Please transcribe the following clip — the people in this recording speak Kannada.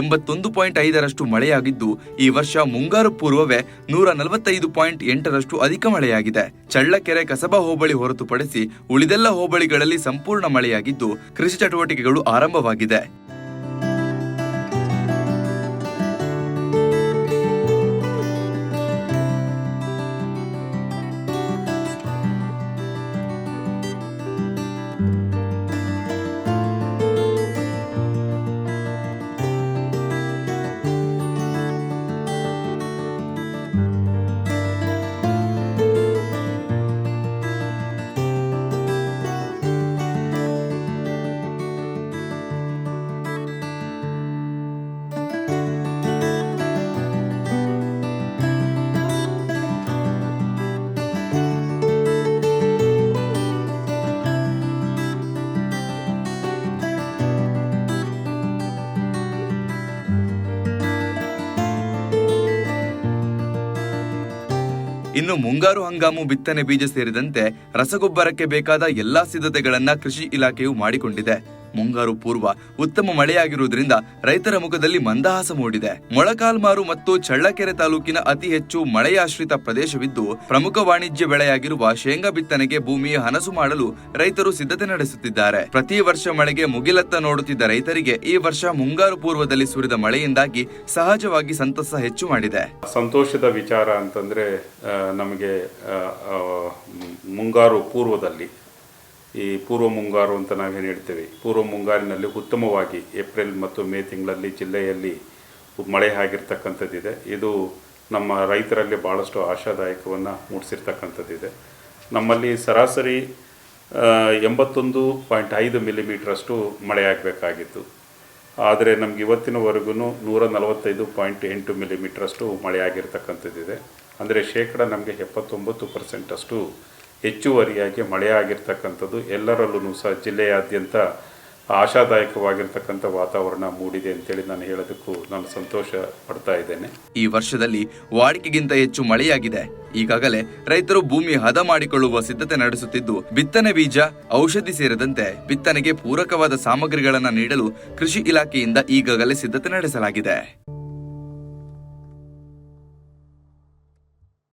ಎಂಬತ್ತೊಂದು ಪಾಯಿಂಟ್ ಐದರಷ್ಟು ಮಳೆಯಾಗಿದ್ದು, ಈ ವರ್ಷ ಮುಂಗಾರು ಪೂರ್ವವೇ ನೂರ ನಲವತ್ತೈದು ಪಾಯಿಂಟ್ ಎಂಟರಷ್ಟು ಅಧಿಕ ಮಳೆಯಾಗಿದೆ. ಚಳ್ಳಕೆರೆ ಕಸಬಾ ಹೋಬಳಿ ಹೊರತುಪಡಿಸಿ ಉಳಿದೆಲ್ಲ ಹೋಬಳಿಗಳಲ್ಲಿ ಸಂಪೂರ್ಣ ಮಳೆಯಾಗಿದ್ದು, ಕೃಷಿ ಚಟುವಟಿಕೆಗಳು ಆರಂಭವಾಗಿದೆ. ಇನ್ನು ಮುಂಗಾರು ಹಂಗಾಮು ಬಿತ್ತನೆ ಬೀಜ ಸೇರಿದಂತೆ ರಸಗೊಬ್ಬರಕ್ಕೆ ಬೇಕಾದ ಎಲ್ಲಾ ಸಿದ್ಧತೆಗಳನ್ನ ಕೃಷಿ ಇಲಾಖೆಯು ಮಾಡಿಕೊಂಡಿದೆ. ಮುಂಗಾರು ಪೂರ್ವ ಉತ್ತಮ ಮಳೆಯಾಗಿರುವುದರಿಂದ ರೈತರ ಮುಖದಲ್ಲಿ ಮಂದಹಾಸ ಮೂಡಿದೆ. ಮೊಳಕಾಲ್ಮಾರು ಮತ್ತು ಚಳ್ಳಕೆರೆ ತಾಲೂಕಿನ ಅತಿ ಹೆಚ್ಚು ಮಳೆಯಾಶ್ರಿತ ಪ್ರದೇಶವಿದ್ದು, ಪ್ರಮುಖ ವಾಣಿಜ್ಯ ಬೆಳೆಯಾಗಿರುವ ಶೇಂಗಾ ಬಿತ್ತನೆಗೆ ಭೂಮಿಯ ಹನಸು ಮಾಡಲು ರೈತರು ಸಿದ್ಧತೆ ನಡೆಸುತ್ತಿದ್ದಾರೆ. ಪ್ರತಿ ವರ್ಷ ಮಳೆಗೆ ಮುಗಿಲತ್ತ ನೋಡುತ್ತಿದ್ದ ರೈತರಿಗೆ ಈ ವರ್ಷ ಮುಂಗಾರು ಪೂರ್ವದಲ್ಲಿ ಸುರಿದ ಮಳೆಯಿಂದಾಗಿ ಸಹಜವಾಗಿ ಸಂತಸ ಹೆಚ್ಚು ಮಾಡಿದೆ. ಸಂತೋಷದ ವಿಚಾರ ಅಂತಂದ್ರೆ ನಮಗೆ ಮುಂಗಾರು ಪೂರ್ವದಲ್ಲಿ ಈ ಪೂರ್ವ ಮುಂಗಾರು ಅಂತ ನಾವೇನು ಹೇಳ್ತೇವೆ? ಪೂರ್ವ ಮುಂಗಾರಿನಲ್ಲಿ ಉತ್ತಮವಾಗಿ ಏಪ್ರಿಲ್ ಮತ್ತು ಮೇ ತಿಂಗಳಲ್ಲಿ ಜಿಲ್ಲೆಯಲ್ಲಿ ಮಳೆ ಆಗಿರ್ತಕ್ಕಂಥದ್ದಿದೆ. ಇದು ನಮ್ಮ ರೈತರಲ್ಲಿ ಭಾಳಷ್ಟು ಆಶಾದಾಯಕವನ್ನು ಮೂಡಿಸಿರ್ತಕ್ಕಂಥದ್ದಿದೆ. ನಮ್ಮಲ್ಲಿ ಸರಾಸರಿ ಎಂಬತ್ತೊಂದು ಪಾಯಿಂಟ್ ಐದು ಮಿಲಿಮೀಟ್ರಷ್ಟು ಮಳೆಯಾಗಬೇಕಾಗಿತ್ತು ಆದರೆ ನಮ್ಗೆ ಇವತ್ತಿನವರೆಗೂ ನೂರ ನಲವತ್ತೈದು ಪಾಯಿಂಟ್ ಎಂಟು ಮಿಲಿಮೀಟ್ರಷ್ಟು ಮಳೆ ಆಗಿರ್ತಕ್ಕಂಥದ್ದಿದೆ. ಅಂದರೆ ಶೇಕಡ ನಮಗೆ ಎಪ್ಪತ್ತೊಂಬತ್ತು ಪರ್ಸೆಂಟಷ್ಟು ಹೆಚ್ಚುವರಿಯಾಗಿ ಮಳೆಯಾಗಿರ್ತಕ್ಕಂಥದ್ದು ಎಲ್ಲರಲ್ಲೂ ಸಹ ಜಿಲ್ಲೆಯಾದ್ಯಂತ ಆಶಾದಾಯಕವಾಗಿರ್ತಕ್ಕಂಥ ವಾತಾವರಣ ಮೂಡಿದೆ ಅಂತೇಳಿ ನಾನು ಹೇಳೋದಕ್ಕೂ ನಾನು ಸಂತೋಷ ಪಡ್ತಾ ಇದ್ದೇನೆ. ಈ ವರ್ಷದಲ್ಲಿ ವಾಡಿಕೆಗಿಂತ ಹೆಚ್ಚು ಮಳೆಯಾಗಿದೆ. ಈಗಾಗಲೇ ರೈತರು ಭೂಮಿ ಹದ ಮಾಡಿಕೊಳ್ಳುವ ಸಿದ್ಧತೆ ನಡೆಸುತ್ತಿದ್ದು, ಬಿತ್ತನೆ ಬೀಜ, ಔಷಧಿ ಸೇರಿದಂತೆ ಬಿತ್ತನೆಗೆ ಪೂರಕವಾದ ಸಾಮಗ್ರಿಗಳನ್ನು ನೀಡಲು ಕೃಷಿ ಇಲಾಖೆಯಿಂದ ಈಗಾಗಲೇ ಸಿದ್ಧತೆ ನಡೆಸಲಾಗಿದೆ.